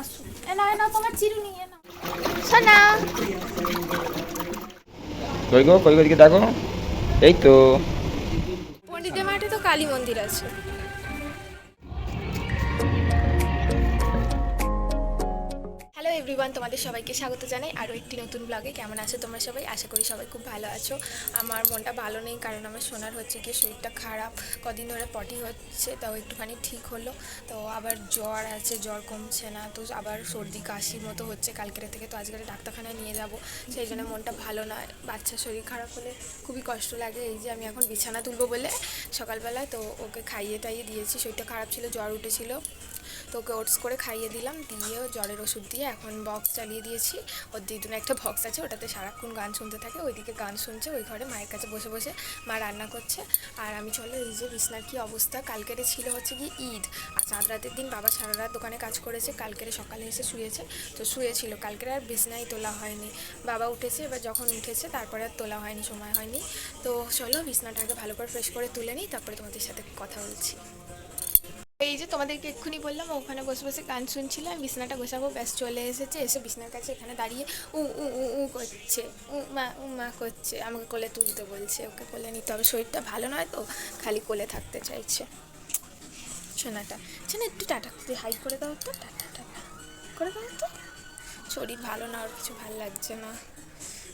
আসুন এ না এ না তোমার চিরুনি এ না সোনা। কই গো কই গো দিকে দেখো। এই তো। পণ্ডিতের মাঠে তো কালী মন্দির আছে। এভরিওয়ান তোমাদের সবাইকে স্বাগত জানাই। আরও একটি নতুন ব্লগে কেমন আছো তোমরা সবাই? আশা করি সবাই খুব ভালো আছো। আমার মনটা ভালো নেই, কারণ আমার সোনার হচ্ছে কি শরীরটা খারাপ। কদিন ধরে পটি হচ্ছে, তাও একটুখানি ঠিক হলো। তো আবার জ্বর আছে, জ্বর কমছে না। তো আবার সর্দি কাশি মতো হচ্ছে কালকের থেকে। তো আজকে ডাক্তারখানায় নিয়ে যাব। সেই জন্য মনটা ভালো নয় বাচ্চার শরীর খারাপ হলে খুবই কষ্ট লাগে। এই যে আমি এখন বিছানা তুলবো বলে সকালবেলায় তো ওকে খাইয়ে টাইয়ে দিয়েছি। শরীরটা খারাপ ছিল, জ্বর উঠেছিল। তো ওকে ওটস করে খাইয়ে দিলাম, দিয়ে জ্বরের ওষুধ দিয়ে এখন বক্স চালিয়ে দিয়েছি। ওর দিদুনে একটা বক্স আছে, ওটাতে সারাক্ষণ গান শুনতে থাকে, ওইদিকে গান শুনছে, ওই ঘরে মায়ের কাছে বসে বসে মা রান্না করছে। আর আমি চলো এই যে বিছনার কী অবস্থা, কালকেরে ছিল হচ্ছে কি ঈদ। আর চাঁদ রাতের দিন বাবা সারা রাত দোকানে কাজ করেছে, কালকেরে সকালে এসে শুয়েছে, তো শুয়েছিল। কালকের আর বিছনাই তোলা হয়নি। বাবা উঠেছে, এবার যখন উঠেছে তারপরে আর তোলা হয়নি, সময় হয়নি। তো চলো বিছনাটাকে ভালো করে ফ্রেশ করে তুলে নিই, তারপরে তোমাদের সাথে কথা বলছি। এই যে তোমাদেরকে এক্ষুনি বললাম, ওখানে বসে বসে গান শুনছিল আমি বিছনাটা গোছাবো, ব্যাস চলে এসেছে, এসে বিছনার কাছে এখানে দাঁড়িয়ে উ উ উ উ করছে। উ, মা উ, মা করছে, আমাকে কোলে তুলতে বলছে, ওকে কোলে নিতে হবে। শরীরটা ভালো নয় তো, খালি কোলে থাকতে চাইছে। সোনাটা শোনা একটু টাটা তুই হাই করে দাও তো, টাটা টাটা করে দাও তো। শরীর ভালো না আর কিছু ভালো লাগছে না।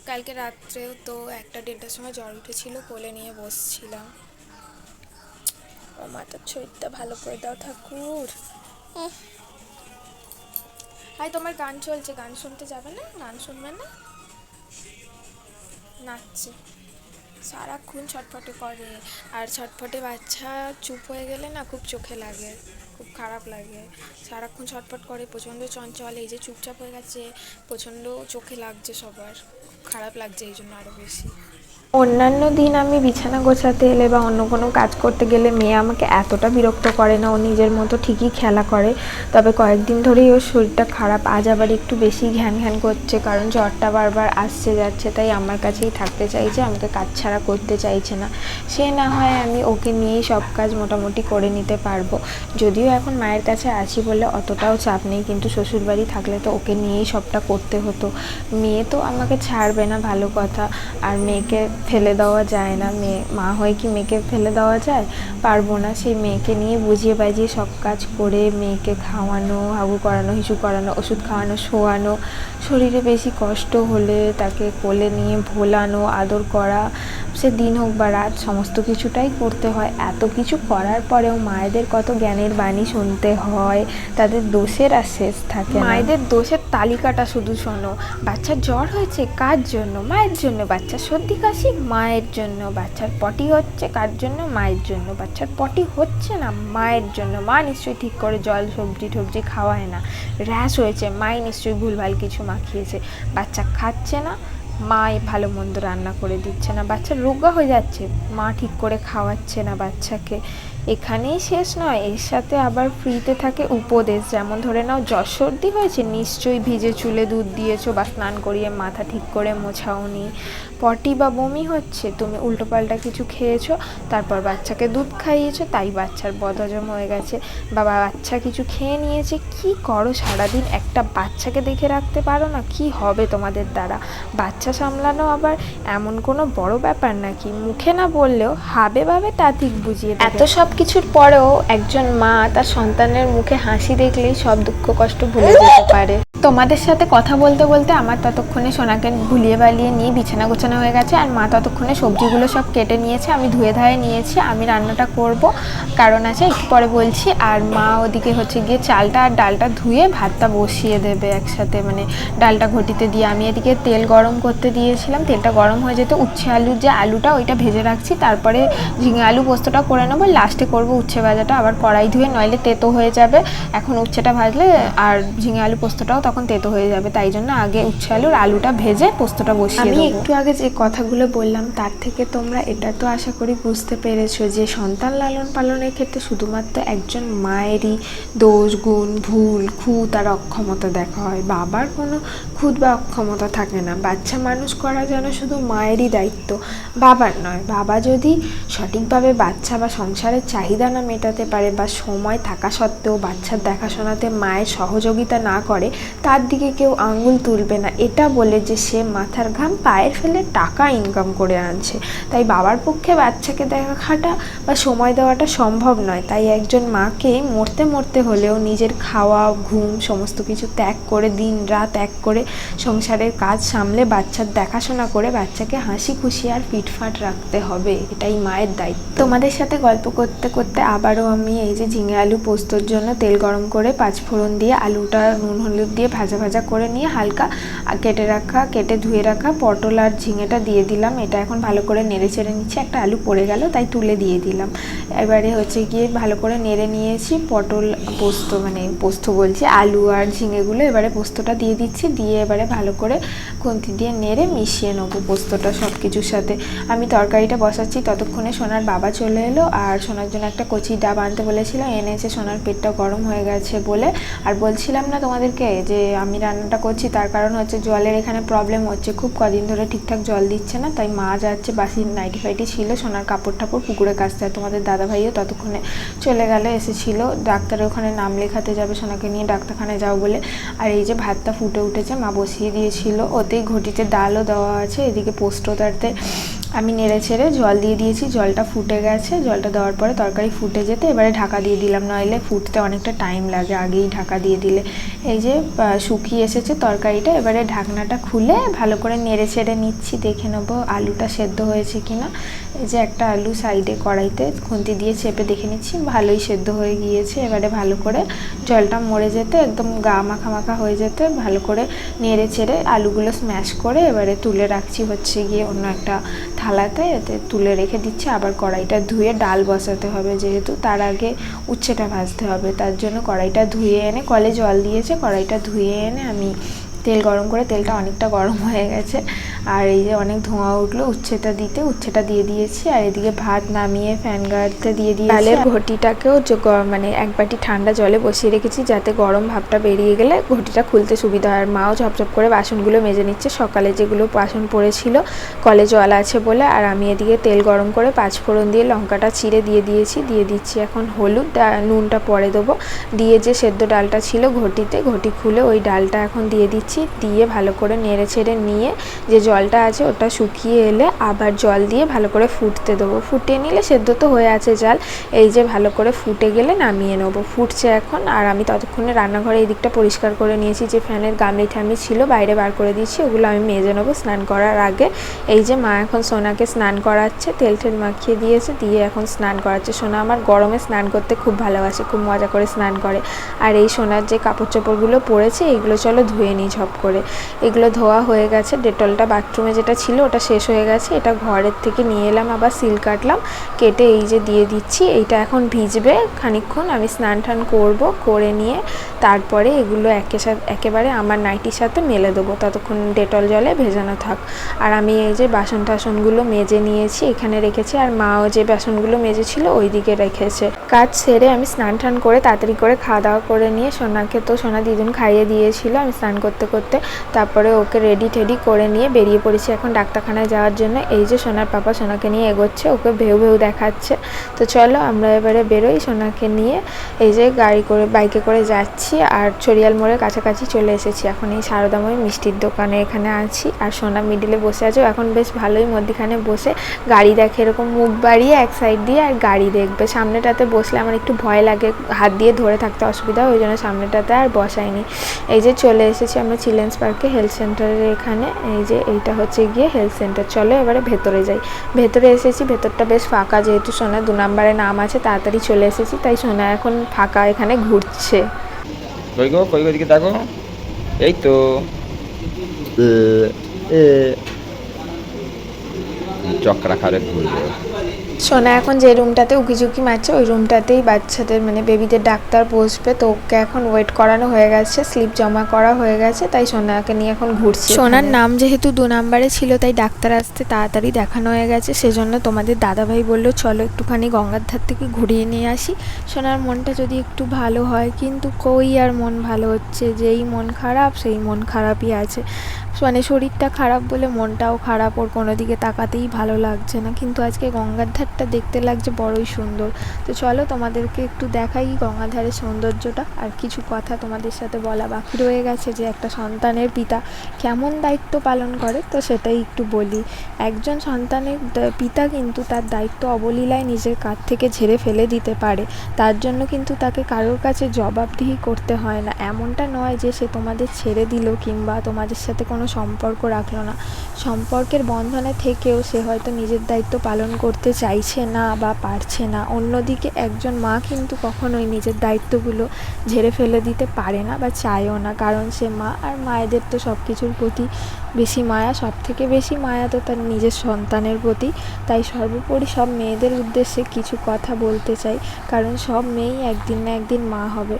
কালকে রাত্রেও তো একটা দেড়টার সময় জ্বর উঠেছিল, কোলে নিয়ে বসছিলাম। ও মাথার শরীরটা ভালো করে দাও ঠাকুর। হাই, তোমার গান চলছে, গান শুনতে যাবে না? গান শুনবে না? নাচছে। সারাক্ষণ ছটফটে করে। আর ছটফটে বাচ্চা চুপ হয়ে গেলে না খুব চোখে লাগে, খুব খারাপ লাগে। সারাক্ষণ ছটফট করে, প্রচণ্ড চঞ্চল, এই যে চুপচাপ হয়ে গেছে, প্রচণ্ড চোখে লাগছে সবার। খুব খারাপ লাগছে এই জন্য আরও বেশি। অন্যান্য দিন আমি বিছানা গোছাতে এলে বা অন্য কোনো কাজ করতে গেলে মেয়ে আমাকে এতটা বিরক্ত করে না, ও নিজের মতো ঠিকই খেলা করে। তবে কয়েকদিন ধরেই ওর শরীরটা খারাপ, আজ আবার একটু বেশি ঘ্যান ঘ্যান করছে কারণ জ্বরটা বারবার আসছে যাচ্ছে, তাই আমার কাছেই থাকতে চাইছে, আমাকে কাজ ছাড়া করতে চাইছে না। সে না হয় আমি ওকে নিয়েই সব কাজ মোটামুটি করে নিতে পারব। যদিও এখন মায়ের কাছে আছি বলে অতটাও চাপ নেই, কিন্তু শ্বশুরবাড়ি থাকলে তো ওকে নিয়েই সবটা করতে হতো। মেয়ে তো আমাকে ছাড়বে না, ভালো কথা। আর মেয়েকে ফেলে দেওয়া যায় না। মেয়ে, মা হয়ে কি মেয়েকে ফেলে দেওয়া যায়? পারব না। সেই মেয়েকে নিয়ে বুঝিয়ে বাজিয়ে সব কাজ করে মেয়েকে খাওয়ানো, হাগু করানো, হিসু করানো, ওষুধ খাওয়ানো, শোয়ানো শরীরে বেশি কষ্ট হলে তাকে কোলে নিয়ে ভোলানো, আদর করা, সে দিন হোক বা রাত, সমস্ত কিছুটাই করতে হয়। এত কিছু করার পরেও মায়েদের কত জ্ঞানের বাণী শুনতে হয়, তাদের দোষের আর শেষ থাকে মায়েদের দোষের তালিকাটা শুধু শোনো। বাচ্চার জ্বর হয়েছে কার জন্য? মায়ের জন্য। বাচ্চার সর্দি, কাশি মায়ের জন্য। বাচ্চার পটি হচ্ছে কার জন্য? মায়ের জন্য। বাচ্চার পটি হচ্ছে না মায়ের জন্য। মা নিশ্চয়ই ঠিক করে জল, সবজি টবজি খাওয়ায় না। র্যাশ হয়েছে। মাই নিশ্চয়ই ভুলভাল কিছু মাখিয়েছে বাচ্চা খাচ্ছে না মা ভালো মন্দ রান্না করে দিচ্ছে না। বাচ্চা রোগা হয়ে যাচ্ছে, মা ঠিক করে খাওয়াচ্ছে না বাচ্চাকে। এখানেই শেষ নয়, এর সাথে আবার ফ্রিতে থাকে উপদেশ। যেমন ধরে নাও সর্দি হয়েছে, নিশ্চয়ই ভিজে চুলে দুধ দিয়েছ বা স্নান করিয়ে মাথা ঠিক করে মোছাওনি। পটি বা বমি হচ্ছে, তুমি উল্টোপাল্টা কিছু খেয়েছো, তারপর বাচ্চাকে দুধ খাইয়েছো, তাই বাচ্চার বদহজম হয়ে গেছে। বা বাচ্চা কিছু খেয়ে নিয়েছে, কি করো সারাদিন? একটা বাচ্চাকে দেখে রাখতে পারো না, কি হবে তোমাদের দ্বারা? বাচ্চা সামলানো আবার এমন কোনো বড় ব্যাপার নাকি? মুখে না বললেও হাবে ভাবে তা ঠিক বুঝিয়ে এত সব কিছুর পরেও একজন মা তার সন্তানের মুখে হাসি দেখলেই সব দুঃখ কষ্ট ভুলে যেতে পারে। তোমাদের সাথে কথা বলতে বলতে আমার ততক্ষণে সোনাকে ভুলিয়ে বালিয়ে নিয়ে বিছানা গোছানো হয়ে গেছে আর মা ততক্ষণে সবজিগুলো সব কেটে নিয়েছে, আমি ধুয়ে ধায়ে নিয়েছি, আমি রান্নাটা করব। কারণ আছে, একটু পরে বলছি, আর মা ওদিকে হচ্ছে গিয়ে চালটা আর ডালটা ধুয়ে ভাতটা বসিয়ে দেবে একসাথে। মানে ডালটা ঘটিতে দিয়ে আমি এদিকে তেল গরম করতে দিয়েছিলাম, তেলটা গরম হয়ে যেতে উচ্ছে আলুর যে আলুটা, ওইটা ভেজে রাখছি। তারপরে ঝিঙে আলু পোস্তটা করে নেব, লাস্টে করব উচ্ছে ভাজাটা, আবার কড়াই ধুয়ে নইলে তেতো হয়ে যাবে। এখন উচ্ছেটা ভাজলে আর ঝিঙে আলু পোস্তটাও তখন তেতো হয়ে যাবে তাই জন্য আগে উচ্ছে আলুর আলুটা ভেজে পোস্তটা বসিয়ে আমি একটু আগে যে কথাগুলো বললাম তার থেকে তোমরা এটা তো আশা করি বুঝতে পেরেছ যে সন্তান লালন পালনের ক্ষেত্রে শুধুমাত্র একজন মায়েরই দোষ গুণ ভুল খুঁত আর অক্ষমতা দেখা হয়। বাবার কোনো খুঁত বা অক্ষমতা থাকে না। বাচ্চা মানুষ করা যেন শুধু মায়েরই দায়িত্ব বাবার নয়। বাবা যদি সঠিকভাবে বাচ্চা বা সংসারের চাহিদা না মেটাতে পারে বা সময় থাকা সত্ত্বেও বাচ্চার দেখাশোনাতে মায়ের সহযোগিতা না করে তার দিকে কেউ আঙুল তুলবে না। এটা বলে যে সে মাথার ঘাম পায়ের ফেলে টাকা ইনকাম করে আনছে। তাই বাবার পক্ষে বাচ্চাকে দেখা খাটা বা সময় দেওয়াটা সম্ভব নয়। তাই একজন মাকে মরতে মরতে হলেও নিজের খাওয়া, ঘুম সমস্ত কিছু ত্যাগ করে দিন রাত এক করে সংসারের কাজ সামলে বাচ্চার দেখাশোনা করে বাচ্চাকে হাসি খুশি আর ফিটফাট রাখতে হবে। এটাই মায়ের দায়িত্ব। তোমাদের সাথে গল্প করতে করতে আবারও আমি এই যে ঝিঙে আলু পোস্তর জন্য তেল গরম করে পাঁচ ফোড়ন দিয়ে আলুটা নুন হলুদ দিয়ে ভাজা ভাজা করে নিয়ে হালকা কেটে রাখা, কেটে ধুয়ে রাখা পটল আর ঝিঙেটা দিয়ে দিলাম। এটা এখন ভালো করে নেড়ে চেড়ে নিচ্ছে। একটা আলু পড়ে গেল, তাই তুলে দিয়ে দিলাম। এবারে হচ্ছে গিয়ে ভালো করে নেড়ে নিয়েছি পটল পোস্ত মানে পোস্ত বলছি, আলু আর ঝিঙেগুলো এবারে পোস্তটা দিয়ে দিচ্ছি। দিয়ে এবারে ভালো করে খুন্তি দিয়ে নেড়ে মিশিয়ে নেব পোস্তটা সব কিছুর সাথে। আমি তরকারিটা বসাচ্ছি, ততক্ষণে সোনার বাবা চলে এলো আর সোনার জন্য একটা কচি ডাব আনতে বলেছিলাম এনেছে, সোনার পেটটা গরম হয়ে গেছে বলে। আর বলছিলাম না তোমাদেরকে যে আমি রান্নাটা করছি, তার কারণ হচ্ছে জলের এখানে প্রবলেম হচ্ছে। খুব কদিন ধরে ঠিকঠাক জল দিচ্ছে না, তাই মা যাচ্ছে বাসি নাইটি ফাইটি ছিল, সোনার কাপড় টাপড় পুকুরে কাচতে আর তোমাদের দাদা ভাইও ততক্ষণে চলে গেল, এসেছিল। ডাক্তারের ওখানে নাম লেখাতে যাবে, সোনাকে নিয়ে ডাক্তারখানায় যাও বলে। আর এই যে ভাতটা ফুটে উঠেছে, মা বসিয়ে দিয়েছিল। ওতেই ঘটিতে ডালও দেওয়া আছে, এদিকে পোস্তটাতে আমি নেড়ে ছেড়ে জল দিয়ে দিয়েছি, জলটা ফুটে গেছে। জলটা দেওয়ার পরে তরকারি ফুটে যেতে এবারে ঢাকা দিয়ে দিলাম, নইলে ফুটতে অনেকটা টাইম লাগে আগেই ঢাকা দিয়ে দিলে। এই যে শুকিয়ে এসেছে তরকারিটা, এবারে ঢাকনাটা খুলে ভালো করে নেড়ে ছেড়ে নিচ্ছি, দেখে নেব আলুটা সেদ্ধ হয়েছে কিনা। এই যে একটা আলু সাইডে কড়াইতে খুন্তি দিয়ে চেপে দেখে নিচ্ছি, ভালোই সেদ্ধ হয়ে গিয়েছে। এবারে ভালো করে জলটা মরে যেতে, একদম গা মাখা মাখা হয়ে যেতে, ভালো করে নেড়ে ছেড়ে আলুগুলো স্ম্যাশ করে এবারে তুলে রাখছি হচ্ছে গিয়ে অন্য একটা থালাতে। এতে তুলে রেখে দিচ্ছি, আবার কড়াইটা ধুয়ে ডাল বসাতে হবে যেহেতু, তার আগে উচ্ছেটা ভাজতে হবে। তার জন্য কড়াইটা ধুয়ে এনে, কলে জল দিয়েছে, কড়াইটা ধুয়ে এনে আমি তেল গরম করে, তেলটা অনেকটা গরম হয়ে গেছে। আর এই যে অনেক ধোঁয়া উঠল উচ্ছেটা দিতে উচ্ছেটা দিয়ে দিয়েছি। আর এদিকে ভাত নামিয়ে ফ্যান গাড়তে দিয়ে দিয়ে ডালের ঘটিটাকেও মানে এক বাটি ঠান্ডা জলে বসিয়ে রেখেছি যাতে গরম ভাবটা বেরিয়ে গেলে ঘটিটা খুলতে সুবিধা হয়। আর মাও ঝপঝপ করে বাসনগুলো মেজে নিচ্ছে। সকালে যেগুলো বাসন পড়েছিল কলে জল আছে বলে। আর আমি এদিকে তেল গরম করে পাঁচ ফোড়ন দিয়ে লঙ্কাটা চিড়ে দিয়ে দিয়েছি। দিয়ে দিচ্ছি এখন হলুদ। নুনটা পরে দেবো। দিয়ে যে সেদ্ধ ডালটা ছিল ঘটিতে ঘটি খুলে ওই ডালটা এখন দিয়ে দিচ্ছি। দিয়ে ভালো করে নেড়ে ছেড়ে নিয়ে যে জলটা আছে ওটা শুকিয়ে এলে আবার জল দিয়ে ভালো করে ফুটতে দেবো। ফুটিয়ে নিলে সেদ্ধ তো হয়ে আছে জাল। এই যে ভালো করে ফুটে গেলে নামিয়ে নেব। ফুটছে এখন আর আমি ততক্ষণে রান্নাঘরে এই দিকটা পরিষ্কার করে নিয়েছি। যে ফ্যানের গামলি ঠামলি ছিল বাইরে বার করে দিয়েছি, ওগুলো আমি মেজে নেব স্নান করার আগে। এই যে মা এখন সোনাকে স্নান করাচ্ছে, তেল টেল মাখিয়ে দিয়েছে, দিয়ে এখন স্নান করাচ্ছে। সোনা আমার গরমে স্নান করতে খুব ভালোবাসে, খুব মজা করে স্নান করে। আর এই সোনার যে কাপড় চোপড়গুলো পরেছে এইগুলো চলো ধুয়ে নিই ঝপ করে। এগুলো ধোয়া হয়ে গেছে, ডেটলটা বাথরুমে যেটা ছিল ওটা শেষ হয়ে গেছে। এটা ঘরের থেকে নিয়ে এলাম, আবার সিল কাটলাম। কেটে এই যে দিয়ে দিচ্ছি, এইটা এখন ভিজবে খানিকক্ষণ। আমি স্নান টান করব, করে নিয়ে তারপরে এগুলো একে সাথে একেবারে আমার নাইটির সাথে মেলে দেবো। ততক্ষণ ডেটল জলে ভেজানো থাক। আর আমি এই যে বাসন টাসনগুলো মেজে নিয়েছি, এখানে রেখেছি। আর মাও যে বাসনগুলো মেজেছিল ওই দিকে রেখেছে। কাজ সেরে আমি স্নান টান করে তাড়াতাড়ি করে খাওয়া দাওয়া করে নিয়ে সোনাকে তো সোনা দিদুন খাইয়ে দিয়েছিল। আমি স্নান করতে করতে তারপরে ওকে রেডি টেডি করে নিয়ে বেরিয়ে পড়েছি এখন ডাক্তারখানায় যাওয়ার জন্য। এই যে সোনার পাপা সোনাকে নিয়ে এগোচ্ছে, ওকে ভেউ ভেউ দেখাচ্ছে। তো চলো আমরা এবারে বেরোই, সোনাকে নিয়ে এই যে গাড়ি করে, বাইকে করে যাচ্ছি আর চড়িয়াল মোড়ের কাছাকাছি চলে এসেছি। এখন এই সারদাময় মিষ্টির দোকানে এখানে আছি আর সোনা মিডিলে বসে আছে। এখন বেশ ভালোই মধ্যিখানে বসে গাড়ি দেখে এরকম মুখ বাড়িয়ে এক সাইড দিয়ে আর গাড়ি দেখবে। সামনেটাতে বসলে আমার একটু ভয় লাগে, হাত দিয়ে ধরে থাকতে অসুবিধা, ওই জন্য সামনেটাতে আর বসাইনি। এই যে চলে এসেছি আমরা চিলড্রেন্স পার্কে হেলথ সেন্টারের এখানে। এই যে এইটা হচ্ছে গিয়ে হেলথ সেন্টার চলো এবারে ভেতরে যাই। ভেতরে এসেছি ভেতরটা বেশ ফাঁকা যেহেতু সোনা দু নম্বরে নাম আছে তাড়াতাড়ি চলে এসেছি তাই সোনা এখন ফাঁকা এখানে ঘুরছে। কই গো কই দিকে দেখো এই তো। চক্রা খারে ঘুরবে। সোনা এখন যে রুমটাতে উকিঝুঁকি মারছে ওই রুমটাতেই বাচ্চাদের মানে বেবিদের ডাক্তার বসবে। তো ওকে এখন ওয়েট করানো হয়ে গেছে স্লিপ জমা করা হয়ে গেছে তাই সোনাকে নিয়ে এখন ঘুরছে সোনার নাম যেহেতু দু নাম্বারে ছিল তাই ডাক্তার আসতে তাড়াতাড়ি দেখানো হয়ে গেছে। সেজন্য তোমাদের দাদাভাই বলল চলো একটুখানি গঙ্গার ধার থেকে ঘুরিয়ে নিয়ে আসি। সোনার মনটা যদি একটু ভালো হয় কিন্তু কই আর মন ভালো হচ্ছে? যেই মন খারাপ সেই মন খারাপই আছে। মানে শরীরটা খারাপ বলে মনটাও খারাপ ওর কোনো দিকে তাকাতেই ভালো লাগছে না। কিন্তু আজকে গঙ্গার ধারটা দেখতে লাগছে বড়ই সুন্দর। তো চলো তোমাদেরকে একটু দেখাই গঙ্গাধারের সৌন্দর্যটা। আর কিছু কথা তোমাদের সাথে বলা বাকি রয়ে গেছে যে একটা সন্তানের পিতা কেমন দায়িত্ব পালন করে, তো সেটাই একটু বলি। একজন সন্তানের পিতা কিন্তু তার দায়িত্ব অবলীলায় নিজের কাঁধ থেকে ঝেড়ে ফেলে দিতে পারে। তার জন্য কিন্তু তাকে কারোর কাছে জবাবদিহি করতে হয় না। এমনটা নয় যে সে তোমাদের ছেড়ে দিল কিংবা তোমাদের সাথে কোনো সম্পর্ক রাখল না। সম্পর্কের বন্ধনে থেকেও সে হয়তো নিজের দায়িত্ব পালন করতে চাইছে না বা পারছে না, অন্যদিকে একজন মা কিন্তু কখনোই নিজের দায়িত্বগুলো ঝেড়ে ফেলে দিতে পারে না বা চায়ও না। কারণ সে মা আর মায়েদের তো সব কিছুর প্রতি বেশি মায়া সব থেকে বেশি মায়া তো তার নিজের সন্তানের প্রতি। তাই সর্বোপরি সব মেয়েদের উদ্দেশ্যে কিছু কথা বলতে চাই, কারণ সব মেয়েই একদিন না একদিন মা হবে।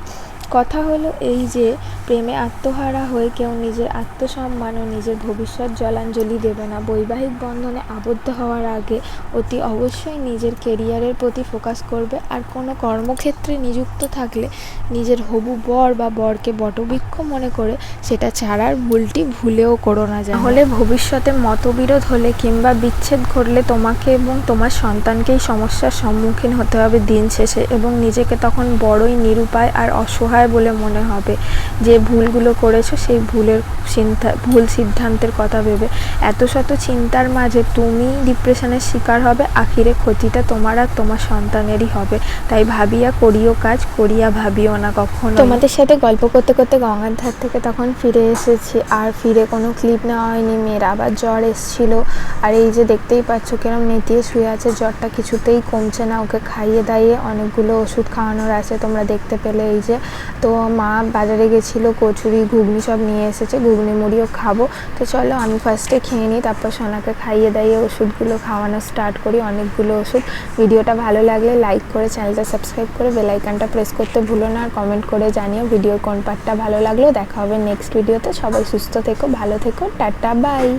কথা হলো এই যে, প্রেমে আত্মহারা হয়ে কেউ নিজের আত্মসম্মান ও নিজের ভবিষ্যৎ জলাঞ্জলি দেবে না। বৈবাহিক বন্ধনে আবদ্ধ হওয়ার আগে অতি অবশ্যই নিজের কেরিয়ারের প্রতি ফোকাস করবে। আর কোনো কর্মক্ষেত্রে নিযুক্ত থাকলে নিজের হবু বর বা বরকে বটবৃক্ষ মনে করে সেটা ছাড়ার ভুলটি ভুলেও করো না যায় হলে ভবিষ্যতে মতবিরোধ হলে কিংবা বিচ্ছেদ ঘটলে তোমাকে এবং তোমার সন্তানকেই সমস্যার সম্মুখীন হতে হবে দিন শেষে এবং নিজেকে তখন বড়ই নিরুপায় আর অসহায় বলে মনে হবে। যে ভুলগুলো করেছ, সেই ভুলের চিন্তা ভুল সিদ্ধান্তের কথা ভেবে। এত শত চিন্তার মাঝে তুমি ডিপ্রেশনের শিকার হবে, আখিরে ক্ষতিটা তোমার আর তোমার সন্তানেরই হবে। তাই ভাবিয়া করিও কাজ, করিয়া ভাবিও না কখনো তোমাদের সাথে গল্প করতে করতে গঙ্গার ধার থেকে তখন ফিরে এসেছি। আর ফিরে কোনো ক্লিপ নেওয়া হয়নি, মেয়ের আবার জ্বর এসেছিল। আর এই যে দেখতেই পাচ্ছ কিরম নেতিয়ে শুয়ে আছে, জ্বরটা কিছুতেই কমছে না। ওকে খাইয়ে দাইয়ে অনেকগুলো ওষুধ খাওয়ানোর আছে, তোমরা দেখতে পেলে। এই যে তো মা বাজারে গেছিল, কচুরি, ঘুগনি সব নিয়ে এসেছে, ঘুগনি মুড়িও খাব। তো চলো আমি ফার্স্টে খেয়ে নিই, তারপর সোনাকে খাইয়ে দাইয়ে ওষুধগুলো খাওয়ানো স্টার্ট করি, অনেকগুলো ওষুধ। ভিডিওটা ভালো লাগলে লাইক করে চ্যানেলটা সাবস্ক্রাইব করে বেলাইকানটা প্রেস করতে ভুলো না আর কমেন্ট করে জানিও ভিডিওর কোন পার্টটা ভালো লাগল। দেখা হবে নেক্সট ভিডিওতে সবাই সুস্থ থেকো, ভালো থেকো, টাটা বাই